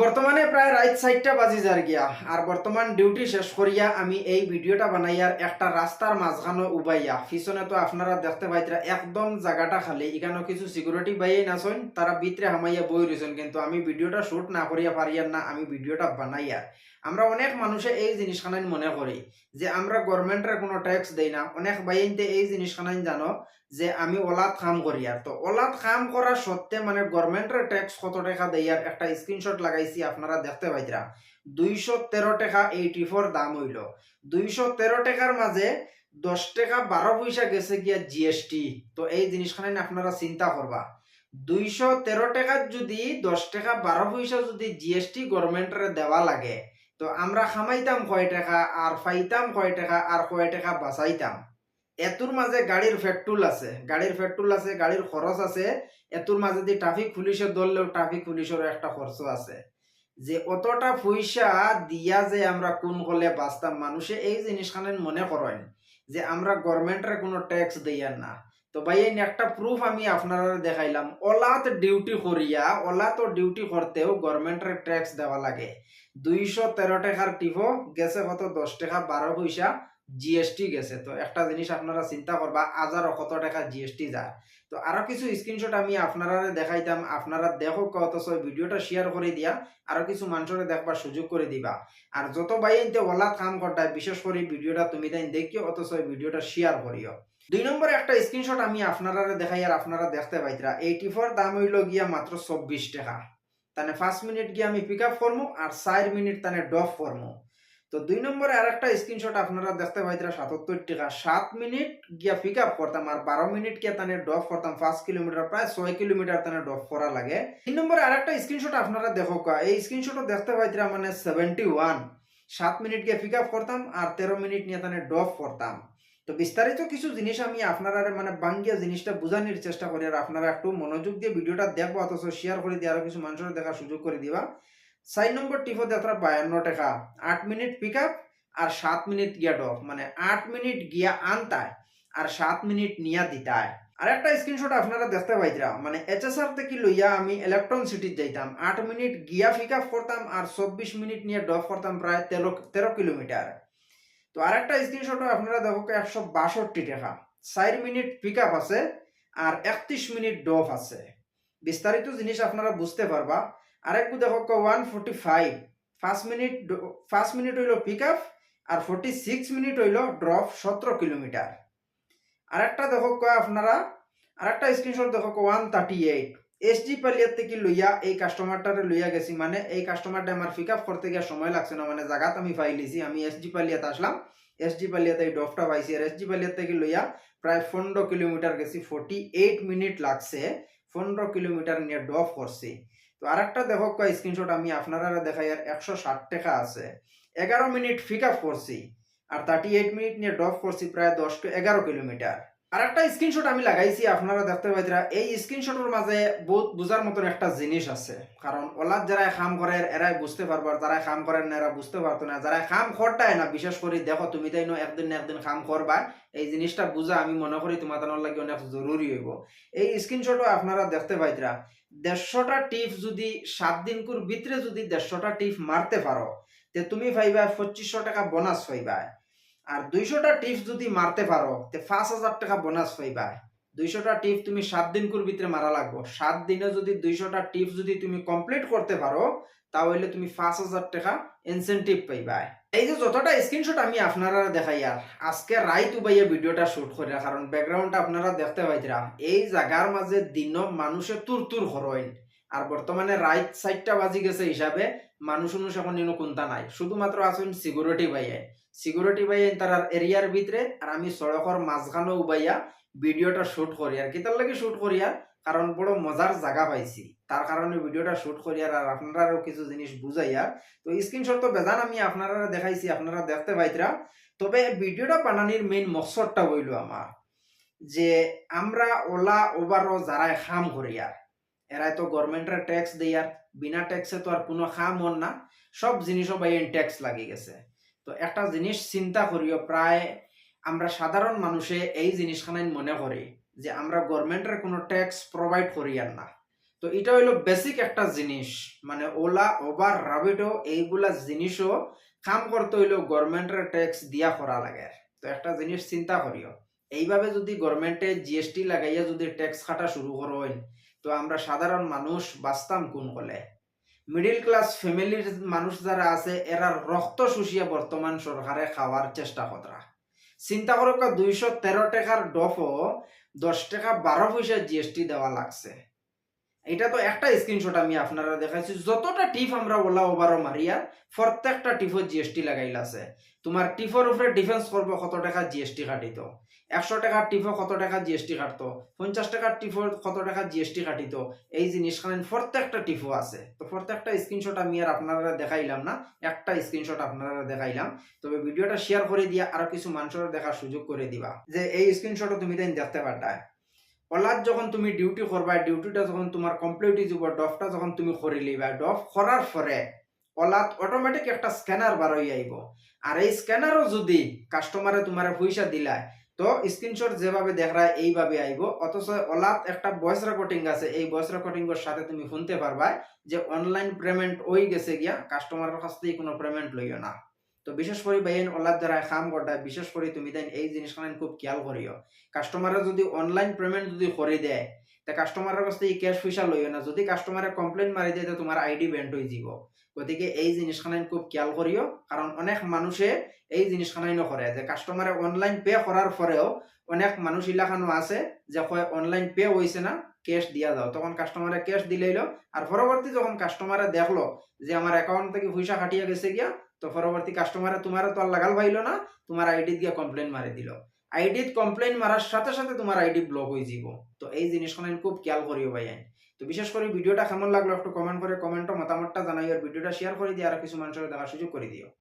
বর্তমানে প্রায় রাইট সাইডটা বাজি যার গিয়া। আর বর্তমান ডিউটি শেষ করিয়া আমি এই ভিডিওটা বানাইয়ার একটা রাস্তার মাঝখানে উবাইয়া। পিছনে তো আপনারা দেখতে পাইতরা একদম জায়গাটা খালি। এখানে কিছু সিকিউরিটি বাইয়ে নাচন তারা ভিতরে হামাইয়া বই রয়েছেন কিন্তু আমি ভিডিওটা শ্যুট না করিয়া পারিয়ার না আমি ভিডিওটা বানাইয়া আমরা অনেক মানুষে এই জিনিসখানাই মনে করি, যে আমরা গভর্নমেন্টের কোনো ট্যাক্স দেই না। অনেক বাইনতে এই জিনিসখানাই জানো, যে আমি ওলাত কাম করি আর। তো ওলাত কাম করা সত্ত্বে মানে গভর্নমেন্টের ট্যাক্স কত টাকা দেই আর একটা স্ক্রিনশট লাগাইছি আপনারা দেখতে পাইতরা। দুইশো তেরো টাকা এইটি ফোর দাম হইল। দুইশো তেরো টাকার মাঝে দশ টাকা বারো পয়সা গেছে গিয়া জিএসটি তো এই জিনিসখানে আপনারা চিন্তা করবা। দুইশো তেরো টাকার যদি দশ টাকা বারো পয়সা যদি জিএসটি গভর্নমেন্টের দেওয়া লাগে তো আমরা খামাইতাম কয় টাকা, আর পাইতাম কয় টাকা, আর কয় টাকা বাঁচাইতাম। এতুর মাঝে গাড়ির পেট্রোল আছে। গাড়ির পেট্রোল আছে, গাড়ির খরচ আছে। এতুর মাঝে দিয়ে ট্রাফিক পুলিশে ধরলেও ট্রাফিক পুলিশেরও একটা খরচ আছে। যে অতটা পয়সা দিয়া যে আমরা কোন হলে বাঁচতাম, মানুষে এই জিনিসখানে মনে করেন যে আমরা গভর্নমেন্টের কোনো ট্যাক্স দেইয়ার না। তো ভাই, এই একটা প্রুফ আমি আপনারা দেখাইলাম। ওলাত ডিউটি করিয়া ওলাত ডিউটি করতেও গভর্নমেন্টের ট্যাক্স দেওয়া লাগে। দুইশো তেরো টাকার টিফো, গেছে কত? দশ টাকা, বারো পয়সা জিএসটি গেছে। তো একটা জিনিস আপনারা চিন্তা করবা, হাজার কত টাকা জিএসটি যায়। তো আরও কিছু স্ক্রিনশট আমি আপনারা দেখাইতাম, আপনারা দেখো অথচ ভিডিওটা শেয়ার করে দিয়া, আরও কিছু মানুষের দেখবার সুযোগ করে দিবা। আর যত বাইনতে ওলা কাম করতায় বিশেষ করে ভিডিওটা তুমি তাই দেখিও, অথচ ভিডিওটা শেয়ার করিও। দুই নম্বরে একটা স্ক্রিনশট আমি আপনারা দেখাই আর আপনারা দেখতে পাইতরা। এইটি ফোর দাম হইল গিয়া মাত্র চব্বিশ টাকা। তানে পাঁচ মিনিট গিয়ে আমি পিক আপ করব আর চার মিনিট তানে ডফ করব তো দুই নম্বরে আর একটা স্ক্রিনশট আপনারা দেখতে পাইতরা, সাতাত্তর টাকা। সাত মিনিট গিয়া পিক আপ করতাম আর বারো মিনিট গিয়া তানে ডফ করতাম। পাঁচ কিলোমিটার, প্রায় ছয় কিলোমিটার তানে ডফ করা লাগে। তিন নম্বরে আর একটা স্ক্রিনশট আপনারা দেখো এই স্ক্রিনশটও দেখতে পাইতরা মানে সেভেন্টি ওয়ান সাত মিনিট গিয়ে পিক আপ করতাম আর তেরো মিনিট নিয়ে তানে ডফ করতাম। তো বিস্তারিত কিছু জিনিস আমি আপনারা মানে বাঙ্গিয়া জিনিসটা বোঝানোর চেষ্টা করি, আর আপনারা একটু মনোযোগ দিয়ে ভিডিওটা দেখব, অথচ শেয়ার করে দিয়ে আরও কিছু মানুষের দেখার সুযোগ করে দিবা। চার নম্বর টিপো দেখা বায়ান্ন টাকা। আট মিনিট পিক আপ আর সাত মিনিট গিয়া ডফ মানে আট মিনিট গিয়া আনতায় আর সাত মিনিট নিয়া দিতায়। আর একটা স্ক্রিনশট আপনারা দেখতে পাইতরা মানে এইচএসআর থেকে লইয়া আমি ইলেকট্রন সিটির যাইতাম। আট মিনিট গিয়া পিক আপ করতাম আর চব্বিশ মিনিট নিয়ে ডফ করতাম প্রায় তেরো তেরো কিলোমিটার। তো আর একটা স্ক্রিনশট আপনারা দেখো একশো বাষট্টি টাকা। চার মিনিট পিক আছে আর একত্রিশ মিনিট ডফ আছে। বিস্তারিত জিনিস আপনারা বুঝতে পারবা। আর আরেকটু দেখো ওয়ান ফোর্টি ফাইভ পাঁচ মিনিট পাঁচ মিনিট হইল পিক আপ আর ফোর্টি সিক্স মিনিট হইল ড্রপ সতেরো কিলোমিটার আর আরেকটা দেখো আপনারা? আরেকটা স্ক্রিনশট দেখো one thirty eight S G পালিয়ার থেকে লইয়া এই কাস্টমারটারে লইয়া গেছি মানে এই কাস্টমারটা আমার পিক আপ করতে গিয়ে সময় লাগছে না মানে জায়গাত আমি পাইলিছি আমি এস জি পালিয়াত আসলাম। এস জি পালিয়াতে এই ডফটা পাইছি আর এস জি পালিয়ার থেকে লইয়া প্রায় পনেরো কিলোমিটার গেছি ফোর্টি এইট মিনিট লাগছে, পনেরো কিলোমিটার নিয়ে ডফ করছি। তো আরেকটা দেখো স্ক্রিনশট আমি আপনারা দেখাই, আর একশো ষাট টাকা আছে। এগারো মিনিট পিক আপ করছি, আর থার্টি এইট মিনিট নিয়ে ড্রপ করছি প্রায় দশ, এগারো কিলোমিটার। আর একটা স্ক্রিনশট আমি লাগাইছি আপনারা দেখতে পাইতরা, এই স্ক্রিনশটের মাঝে বহুত বোঝার মতন একটা জিনিস আছে। কারণ ওলাদ যারা কাম করে এরাই বুঝতে পারব আর যারা কাম করেন না, এরা বুঝতে পারতো না। যারা কাম করতায় না, বিশেষ করে দেখো তুমি তাই একদিন না একদিন কাম করবা এই জিনিসটা বুঝা আমি মনে করি তোমার লাগে অনেক জরুরি হইব। এই স্ক্রিনশটও আপনারা দেখতে পাইতরা, দেড়শোটা টিপ যদি সাত দিন কুর ভিতরে যদি দেড়শোটা টিপ মারতে পারো, তে তুমি পাইবা পঁচিশশো টাকা বোনাস পাইবা। আর দুইশোটা টিপস যদি মারতে পারো, তে পাঁচ হাজার টাকা বোনাস পাইবা। দুইশোটা টিপ তুমি সাত দিন কুর ভিতরে মারা লাগবো। সাত দিনে যদি দুইশোটা টিপস যদি তুমি কমপ্লিট করতে পারো, তাহলে তুমি পাঁচ হাজার টাকা ইনসেন্টিভ পাইবা। এই যে যতটা স্ক্রিনশট আমি আপনারা দেখাই আর, আজকে রাইত উবাইয়া ভিডিওটা শুট করি কারণ ব্যাকগ্রাউন্ডটা আপনারা দেখতে পাইতরা এই জায়গার মাঝে দিন মানুষে তুর তুর হরইন আর বর্তমানে রাইট সাইডটা বাজি গেছে হিসাবে মানুষ মানুষ এখন কোনটা নাই। শুধুমাত্র আসুন সিকিউরিটি বাইয়ে সিকিউরিটি বাইয়ে তার এরিয়ার ভিতরে আর আমি সড়কর মাঝখানে উবাইয়া ভিডিওটা শুট করি আর কিতার লাগে শুট করি আর কারণ বড় মজার জায়গা পাইছি। তার কারণে ভিডিওটা শুট করি আর আপনারাও কিছু জিনিস বুঝাইয়া তো স্ক্রিনশট তো বেজান আমি আপনারা দেখাইছি আপনারা দেখতে পাইতরা তবে ভিডিওটা বানানির মেইন মকসদটা হইল আমার যে আমরা ওলা ওভারও যারা খাম করি আর এরাই তো গভর্নমেন্টের ট্যাক্স দেয়ার বিনা ট্যাক্সে তো আর কোনো খাম হন না। সব জিনিসও বাইন ট্যাক্স লাগি গেছে। তো একটা জিনিস চিন্তা করিও প্রায় আমরা সাধারণ মানুষে এই জিনিসখানাই মনে করি যে আমরা গভর্নমেন্টের কোনো ট্যাক্স প্রোভাইড করি আর না। তো এটা হইল বেসিক একটা জিনিস। মানে ওলা ওভার রাবিডো এইগুলা জিনিসও কাম করতে হইল গভর্নমেন্টের ট্যাক্স দিয়া করা লাগে। তো একটা জিনিস চিন্তা করিও। এইভাবে যদি গভর্নমেন্টে জিএসটি লাগাইয়া যদি ট্যাক্স কাটা শুরু করেন তো আমরা সাধারণ মানুষ বাঁচতাম কোন কলে? মিডিল ক্লাস ফ্যামিলির মানুষ যারা আছে, এরা রক্ত শুষিয়ে বর্তমান সরকারে খাওয়ার চেষ্টা করা চিন্তা করো দুইশো তেরো টাকার ডফও দশ টাকা বারো পয়সা জিএসটি দেওয়া লাগছে। এটা তো একটা স্ক্রিনশট আমি আপনারা দেখাইছি। যতটা টিপ আমরা ওলা ওভারও মারিয়া প্রত্যেকটা টিপও জিএসটি লাগাইলাছে তোমার টিপের উপরে ডিফেন্স করব কত টাকা জিএসটি কাটিত একশো টাকার টিপও কত টাকা জিএসটি কাটতো? পঞ্চাশ টাকার টিপও কত টাকা জিএসটি কাটিত? এই জিনিসখান প্রত্যেকটা টিফো আছে। তো প্রত্যেকটা স্ক্রিনশট আমি আর আপনারা দেখাইলাম না, একটা স্ক্রিনশট আপনারা দেখাইলাম। তবে ভিডিওটা শেয়ার করে দিয়া আরও কিছু মানুষের দেখার সুযোগ করে দিবা। যে এই স্ক্রিনশটও তুমি তাই দেখতে পারতায় অলাদ যখন তুমি ডিউটি করবা ডিউটিটা যখন তোমার কমপ্লিট যাব ডফটা যখন তুমি করে লিবা ডফ করার পরে অলাদ অটোমেটিক একটা স্ক্যানার বার হয়ে আইব আর এই স্ক্যানারও যদি কাস্টমারে তোমার পয়সা দিলায় তো স্ক্রিনশট যেভাবে দেখায় এইভাবে আইব। অথচ অলাদ একটা ভয়েস রেকর্ডিং আছে। এই ভয়েস রেকর্ডিং এর সাথে তুমি শুনতে পারবা যে অনলাইন পেমেন্ট ওই গেছে গিয়া কাস্টমারের কাছ থেকে কোনো পেমেন্ট লইও না। তো বিশেষ করে বাইন অলাদ দ্বারা কাম করতায় বিশেষ করে তুমি দেন এই জিনিসখান খুব খেয়াল করিও। কাস্টমারে যদি অনলাইন পেমেন্ট যদি করে দেয়, তা কাস্টমারের কাছ থেকে ক্যাশ পয়সা লইও না। যদি কাস্টমারে কমপ্লেন মারি দেয়, তো তোমার আইডি ব্যান্ড হয়ে যাব গতিকে এই জিনিসখানাইন খুব খেয়াল করিও কারণ অনেক মানুষে এই জিনিসখানাইনও করে যে কাস্টমারে অনলাইন পে করার পরেও অনেক মানুষ ইলাখানো আছে যে কয় অনলাইন পে হয়েছে না ক্যাশ দিয়া দাও তখন কাস্টমারে ক্যাশ দিলেইলো আর পরবর্তী যখন কাস্টমারে দেখল যে আমার অ্যাকাউন্ট থেকে পয়সা কাটিয়া গেছে গিয়া, তো পরবর্তী কাস্টমারে তোমার তো আর লাগাল পাইলো না তোমার আইডি দিয়ে কমপ্লেন মারি দিল। আইডিত কমপ্লেন মারার সাথে সাথে তোমার আইডি ব্লক হয়ে যাব তো এই জিনিসখানে খুব খেয়াল করিও ভাই আইন। তো বিশেষ করে ভিডিওটা কেমন লাগল একটু কমেন্ট করে কমেন্টও মতামতটা জানাই আর ভিডিওটা শেয়ার করে দিয়ে আর কিছু মানুষের দেখার সুযোগ করে দিও।